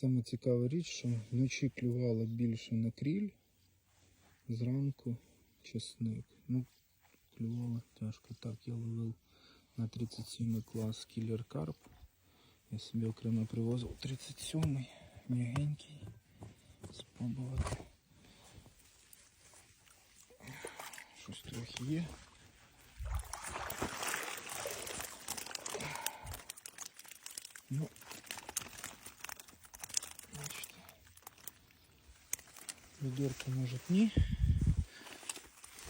Саме цікава річ, що вночі клювало більше на кріль, зранку чесник. Ну, клювало тяжко. Так, я ловив на 37 клас кілер карп. Я собі окремо привозив 37-й, м'ягенький. Спробувати. Щось трохи є. Ну, Ведерко може ні.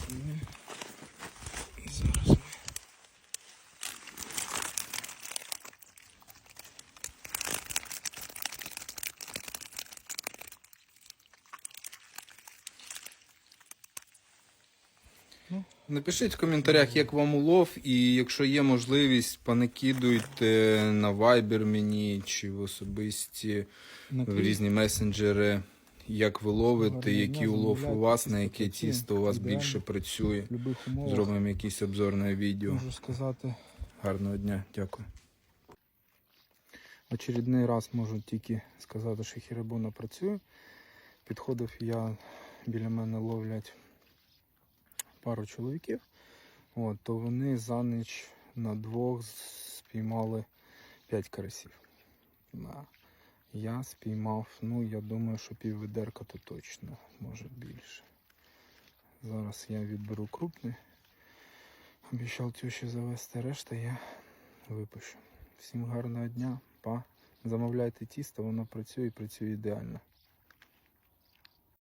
Ну, зараз ми Напишіть в коментарях, як вам улов, і якщо є можливість, понакидуйте на Viber мені чи в особисті в різні месенджери, як ви ловите, який улов у вас, на яке тісто у вас більше працює. Зробимо якийсь обзорне відео. можу сказати. Гарного дня, дякую. Очередний раз можу тільки сказати, що хірабуна працює. Підходив я, біля мене ловлять пару чоловіків. От, то вони за ніч на двох спіймали 5 карасів. Я спіймав, ну я думаю, що пів ведерка то точно, може більше. Зараз я відберу крупний. Обіцяв тюші завести, решта я випущу. Всім гарного дня, па. Замовляйте тісто, воно працює і працює ідеально.